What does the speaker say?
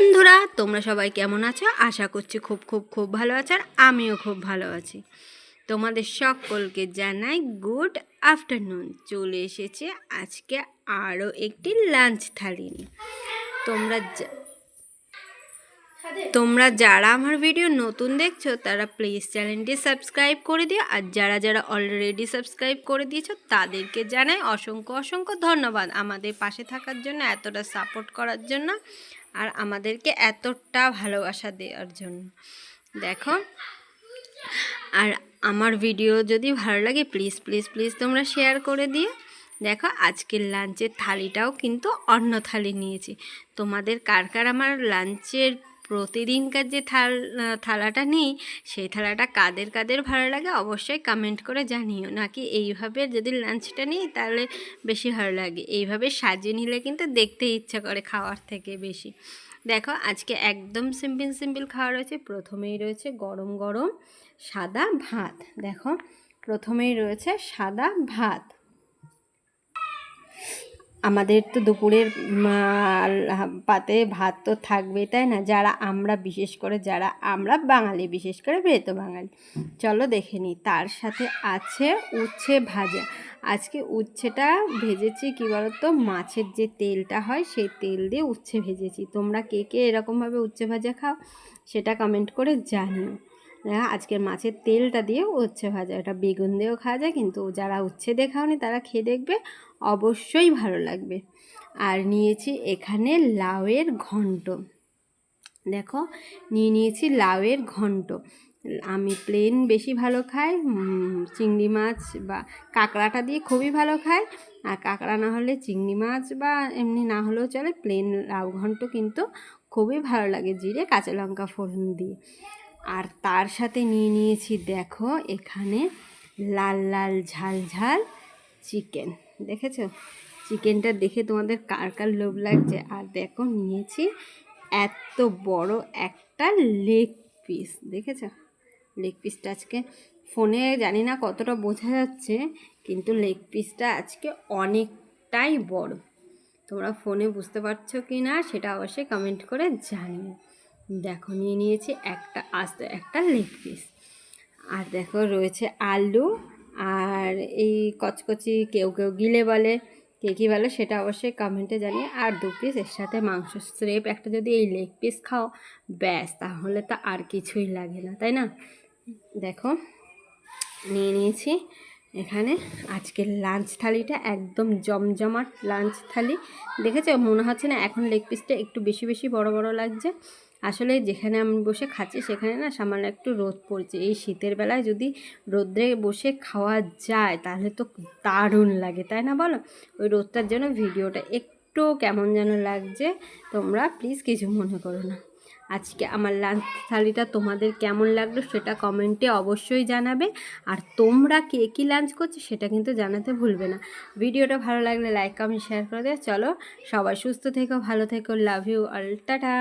বন্ধুরা, তোমরা সবাই কেমন আছো? আশা করছি খুব খুব খুব ভালো আছো আর আমিও খুব ভালো আছি। তোমাদের সকলকে জানাই গুড আফটারনুন চলে এসেছে আজকে আরও একটি লাঞ্চ থালি তোমরা তোমরা যারা আমার ভিডিও নতুন দেখছ, তারা প্লিজ চ্যানেলটি সাবস্ক্রাইব করে দিও। আর যারা যারা অলরেডি সাবস্ক্রাইব করে দিয়েছ, তাদেরকে জানাই অসংখ্য অসংখ্য ধন্যবাদ আমাদের পাশে থাকার জন্য, এতটা সাপোর্ট করার জন্য, আর আমাদেরকে এতটা ভালোবাসা দেওয়ার জন্য। দেখো, আর আমার ভিডিও যদি ভালো লাগে প্লিজ প্লিজ প্লিজ তোমরা শেয়ার করে দিও। দেখো, আজকের লাঞ্চের থালিটাও কিন্তু অন্য থালি নিয়েছি। তোমাদের কার কার আমার লাঞ্চের প্রতিদিনকার যে থাল থালাটা নিই, সেই থালাটা কাদের কাদের ভালো লাগে অবশ্যই কমেন্ট করে জানিও। নাকি এইভাবে যদি লাঞ্চটা নিই, তাহলে বেশি ভালো লাগে। এইভাবে সাজিয়ে নিলে কিন্তু দেখতে ইচ্ছা করে খাওয়ার থেকে বেশি। দেখো, আজকে একদম সিম্পল সিম্পল খাওয়া রয়েছে। প্রথমেই রয়েছে গরম গরম সাদা ভাত। দেখো, প্রথমেই রয়েছে সাদা ভাত। আমাদের তো দুপুরের পাতে ভাত তো থাকবে তাই না? যারা আমরা বিশেষ করে, যারা আমরা বাঙালি, বিশেষ করে বেত বাঙালি। চলো দেখে নিই, তার সাথে আছে উচ্ছে ভাজা। আজকে উচ্ছেটা ভেজেছি কী বলতো? মাছের যে তেলটা হয়, সেই তেল দিয়ে উচ্ছে ভেজেছি। তোমরা কে কে এরকমভাবে উচ্ছে ভাজা খাও, সেটা কমেন্ট করে জানিও। দেখো আজকের মাছের তেলটা দিয়ে উচ্ছে ভাজা। এটা বেগুন দিয়েও খাওয়া যায়, কিন্তু যারা উচ্ছে দিয়ে খাওনি তারা খেয়ে দেখবে অবশ্যই ভালো লাগবে। আর নিয়েছি এখানে লাউয়ের ঘন্ট। দেখো, নিয়ে নিয়েছি লাউয়ের ঘন্ট। আমি প্লেন বেশি ভালো খাই চিংড়ি মাছ বা কাঁকড়াটা দিয়ে খুবই ভালো খাই। আর কাঁকড়া না হলে চিংড়ি মাছ বা এমনি না হলেও চলে প্লেন লাউ ঘন্ট কিন্তু খুবই ভালো লাগে, জিরে, কাঁচা লঙ্কা ফোড়ন দিয়ে। আর তার সাথে নিয়ে নিয়েছি দেখো এখানে লাল লাল ঝাল ঝাল চিকেন। দেখেছ? চিকেনটা দেখে তোমাদের কার কার লোভ লাগছে? আর দেখো নিয়েছি এত বড় একটা লেগ পিস। দেখেছ? লেগ পিসটা আজকে ফোনে জানি না কতটা বোঝা যাচ্ছে, কিন্তু লেগ পিসটা আজকে অনেকটাই বড়। তোমরা ফোনে বুঝতে পারছ কি না সেটা অবশ্যই কমেন্ট করে জানিও। দেখো নিয়ে নিয়েছি একটা আস্ত, একটা লেগ পিস। আর দেখো রয়েছে আলু আর এই কচকচি কেউ কেউ গিলে বলে, কে কী বলে সেটা অবশ্যই কমেন্টে জানিয়ে। আর দু পিস এর সাথে মাংস স্রেপ একটা যদি এই লেগ পিস খাও, ব্যাস, তাহলে তো আর কিছুই লাগে না, তাই না? দেখো, নিয়ে নিয়েছি। এখানে আজকের লাঞ্চ থালিটা একদম জমজমাট লাঞ্চ থালি। দেখেছ? মনে হচ্ছে না এখন লেগ পিসটা একটু বেশি বেশি বড় বড় লাগছে। আসলে যেখানে আমি বসে খাচ্ছি, সেখানে না সামান্য একটু রোদ পড়ছে। এই শীতের বেলায় যদি রোদ্রে বসে খাওয়া যায়, তাহলে তো দারুণ লাগে, তাই না বলো? ওই রোদটার জন্য ভিডিওটা একটু কেমন যেন লাগছে। তোমরা প্লিজ কিছু মনে করো না। আজকে আমার লাঞ্চ থালিটা তোমাদের কেমন লাগল সেটা কমেন্টে অবশ্যই জানাবে। আর তোমরা কে কী লাঞ্চ করছ সেটা কিন্তু জানাতে ভুলবে না। ভিডিওটা ভালো লাগলে লাইক কমেন্ট শেয়ার করে দেয় চলো সবাই সুস্থ থেকো, ভালো থেকো লাভ ইউ অল টাটা!